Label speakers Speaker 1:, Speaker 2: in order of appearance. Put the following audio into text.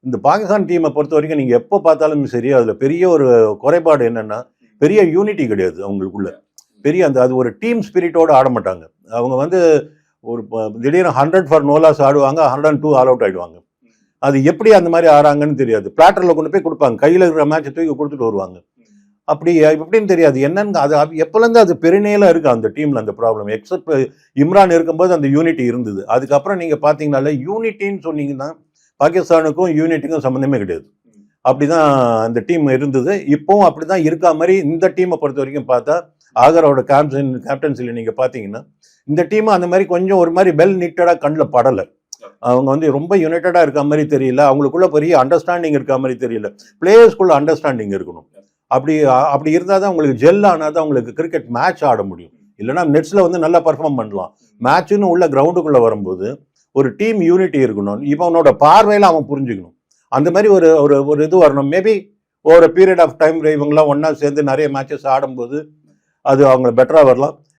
Speaker 1: இந்த பாகிஸ்தான் டீமை பொறுத்த வரைக்கும் நீங்கள் எப்போ பார்த்தாலும் சரி அதில் பெரிய ஒரு குறைபாடு என்னென்னா பெரிய யூனிட்டி கிடையாது அவங்களுக்குள்ள. பெரிய அந்த அது ஒரு டீம் ஸ்பிரிட்டோடு ஆட மாட்டாங்க. அவங்க வந்து ஒரு ப- திடீர்னு ஹண்ட்ரட் ஃபார் நோலாஸ் ஆடுவாங்க hundred and two all out ஆயிடுவாங்க. அது எப்படி அந்த மாதிரி ஆடுறாங்கன்னு தெரியாது. பிளாட்டரில் கொண்டு போய் கொடுப்பாங்க. கையில் இருக்கிற மேட்சை தூக்கி கொடுத்துட்டு வருவாங்க. அப்படி எப்படின்னு தெரியாது. என்னன்னு அது எப்போலேருந்து அது பெருநேல இருக்குது அந்த டீமில் அந்த ப்ராப்ளம் எக்ஸப்ட் இம்ரான் இருக்கும்போது அந்த யூனிட்டி இருந்தது. அதுக்கப்புறம் நீங்கள் பார்த்தீங்கனால யூனிட்டின்னு சொன்னீங்கன்னா பாகிஸ்தானுக்கும் யூனிட்டுக்கும் சம்மந்தமே கிடையாது. அப்படிதான் அந்த டீம் இருந்தது. இப்போவும் அப்படி தான் இருக்கா மாதிரி இந்த டீமை பொறுத்த வரைக்கும் பார்த்தா ஆகரோட கேப்டன் கேப்டன்சியில் நீங்கள் பார்த்தீங்கன்னா இந்த டீம் அந்த மாதிரி கொஞ்சம் ஒரு மாதிரி வெல் நீட்டடாக கண்ணில் படலை. அவங்க வந்து ரொம்ப யுனைட்டடாக இருக்க மாதிரி தெரியல. அவங்களுக்குள்ள பெரிய அண்டர்ஸ்டாண்டிங் இருக்க மாதிரி தெரியல. பிளேயர்ஸ்குள்ள அண்டர்ஸ்டாண்டிங் இருக்கணும். அப்படி அப்படி இருந்தால் தான் உங்களுக்கு ஜெல் ஆனால் தான் உங்களுக்கு கிரிக்கெட் மேட்ச் ஆட முடியும். இல்லைன்னா நெட்ஸில் வந்து நல்லா பர்ஃபார்ம் பண்ணலாம். மேட்ச்சுன்னு உள்ள கிரவுண்டுக்குள்ளே வரும்போது ஒரு டீம் யூனிட்டி இருக்கணும். இவனோட பார்வையில் அவன் புரிஞ்சுக்கணும். அந்த மாதிரி ஒரு ஒரு ஒரு இது வரணும். மேபி ஒரு பீரியட் ஆஃப் டைம் இவங்கெல்லாம் ஒன்றா சேர்ந்து நிறைய மேட்சஸ் ஆடும்போது அது அவங்க பெட்டராக வரலாம்.